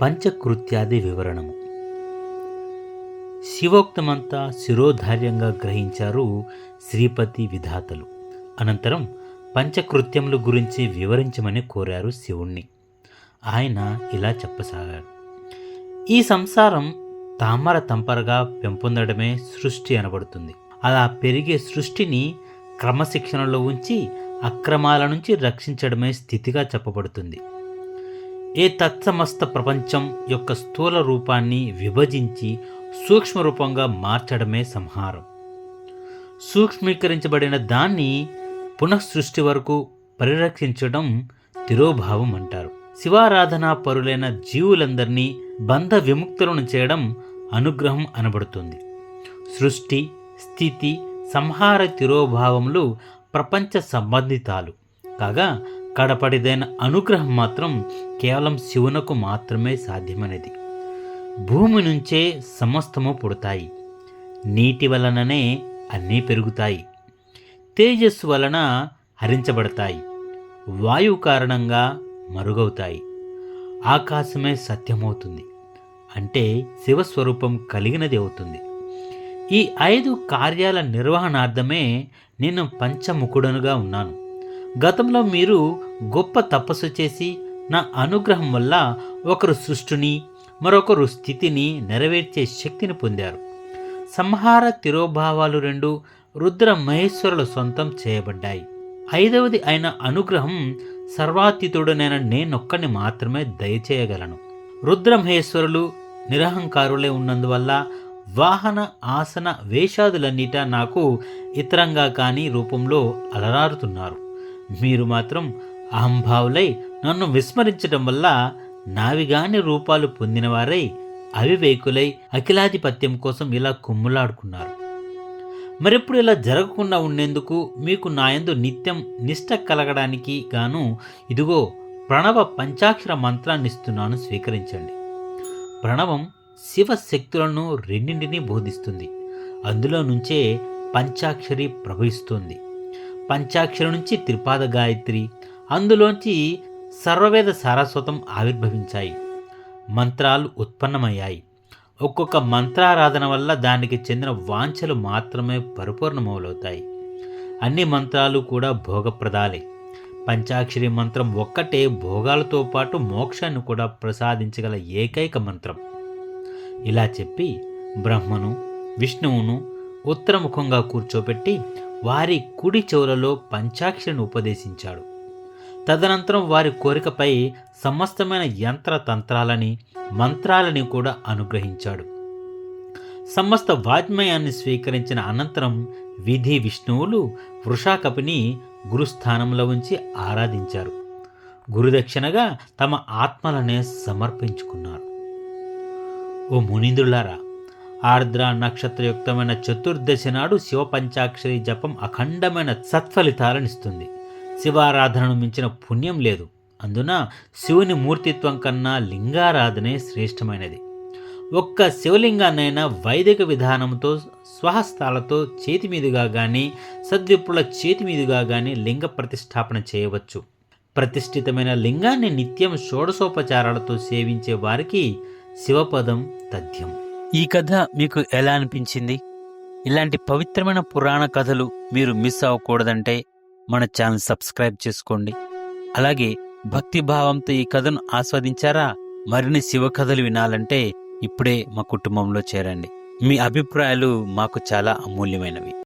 పంచకృత్యాది వివరణము. శివోక్తమంతా శిరోధార్యంగా గ్రహించారు శ్రీపతి విధాతలు. అనంతరం పంచకృత్యముల గురించి వివరించమని కోరారు శివుణ్ణి. ఆయన ఇలా చెప్పసాగారు ఈ సంసారం తామర తంపరగా పెంపొందడమే సృష్టి అనబడుతుంది. అలా పెరిగే సృష్టిని క్రమశిక్షణలో ఉంచి అక్రమాల నుంచి రక్షించడమే స్థితిగా చెప్పబడుతుంది. ఏ తత్సమస్త ప్రపంచం యొక్క స్థూల రూపాన్ని విభజించి సూక్ష్మ రూపంగా మార్చడమే సంహారం. సూక్ష్మీకరించబడిన దాన్ని పునఃసృష్టి వరకు పరిరక్షించడం తిరోభావం అంటారు. శివారాధనా పరులైన జీవులందరినీ బంధ విముక్తులను చేయడం అనుగ్రహం అనబడుతుంది. సృష్టి స్థితి సంహార తిరోభావములు ప్రపంచ సంబంధితాలు. కాగా కడపడిదైన అనుగ్రహం మాత్రం కేవలం శివునకు మాత్రమే సాధ్యమైనది. భూమి నుంచే సమస్తము పుడతాయి. నీటి వలననే అన్నీ పెరుగుతాయి. తేజస్సు వలన హరించబడతాయి. వాయువు కారణంగా మరుగవుతాయి. ఆకాశమే సత్యమవుతుంది. అంటే శివస్వరూపం కలిగినది అవుతుంది. ఈ ఐదు కార్యాల నిర్వహణార్థమే నేను పంచముఖుడనుగా ఉన్నాను. గతంలో మీరు గొప్ప తపస్సు చేసి నా అనుగ్రహం వల్ల ఒకరు సృష్టిని మరొకరు స్థితిని నెరవేర్చే శక్తిని పొందారు. సంహార తిరోభావాలు రెండు రుద్ర మహేశ్వరుల సొంతం చేయబడ్డాయి. ఐదవది అయిన అనుగ్రహం సర్వాతీతుడనైన నేనొక్కని మాత్రమే దయచేయగలను. రుద్రమహేశ్వరులు నిరహంకారులే ఉన్నందువల్ల వాహన ఆసన వేషాదులన్నిటా నాకు ఇతరంగా కానీ రూపంలో అలరారుతున్నారు. మీరు మాత్రం అహంభావులై నన్ను విస్మరించడం వల్ల నావిగాని రూపాలు పొందినవారై అవివేకులై అఖిలాధిపత్యం కోసం ఇలా కుమ్ములాడుకున్నారు. మరెప్పుడు ఇలా జరగకుండా ఉండేందుకు మీకు నాయందు నిత్యం నిష్ట కలగడానికి గాను ఇదిగో ప్రణవ పంచాక్షర మంత్రాన్ని ఇస్తున్నాను స్వీకరించండి. ప్రణవం శివశక్తులను రెండింటినీ బోధిస్తుంది. అందులో నుంచే పంచాక్షరి ప్రవహిస్తుంది. పంచాక్షరి నుంచి త్రిపాద గాయత్రి అందులోంచి సర్వవేద సారస్వతం ఆవిర్భవించాయి. మంత్రాలు ఉత్పన్నమయ్యాయి. ఒక్కొక్క మంత్రారాధన వల్ల దానికి చెందిన వాంఛలు మాత్రమే పరిపూర్ణమవులవుతాయి అన్ని మంత్రాలు కూడా భోగప్రదాలే. పంచాక్షరి మంత్రం ఒక్కటే భోగాలతో పాటు మోక్షాన్ని కూడా ప్రసాదించగల ఏకైక మంత్రం. ఇలా చెప్పి బ్రహ్మను విష్ణువును ఉత్తరముఖంగా కూర్చోబెట్టి వారి కుడి చెవులలో పంచాక్షిని ఉపదేశించాడు. తదనంతరం వారి కోరికపై సమస్తమైన యంత్ర తంత్రాలని మంత్రాలని కూడా అనుగ్రహించాడు. సమస్త వాజ్మయాన్ని స్వీకరించిన అనంతరం విధి విష్ణువులు వృషాకపిని గురుస్థానంలో ఉంచి ఆరాధించారు. గురుదక్షిణగా తమ ఆత్మలనే సమర్పించుకున్నారు. ఓ మునీంద్రులారా ఆర్ద్ర నక్షత్రయుక్తమైన చతుర్దశి నాడు శివపంచాక్షరి జపం అఖండమైన సత్ఫలితాలనిస్తుంది శివారాధనను మించిన పుణ్యం లేదు. అందున శివుని మూర్తిత్వం కన్నా లింగారాధనే శ్రేష్టమైనది. ఒక్క శివలింగాన్నైనా వైదిక విధానంతో స్వహస్తాలతో చేతి మీదుగా కానీ సద్విపుల చేతి మీదుగా కానీ లింగ ప్రతిష్టాపన చేయవచ్చు. ప్రతిష్ఠితమైన లింగాన్ని నిత్యం షోడశోపచారాలతో సేవించే వారికి శివపదం తథ్యం. ఈ కథ మీకు ఎలా అనిపించింది? ఇలాంటి పవిత్రమైన పురాణ కథలు మీరు మిస్ అవ్వకూడదంటే మన ఛానల్ సబ్స్క్రైబ్ చేసుకోండి. అలాగే భక్తి భావంతో ఈ కథను ఆస్వాదించారా? మరిన్ని శివ కథలు వినాలంటే ఇప్పుడే మా కుటుంబంలో చేరండి. మీ అభిప్రాయాలు మాకు చాలా అమూల్యమైనవి.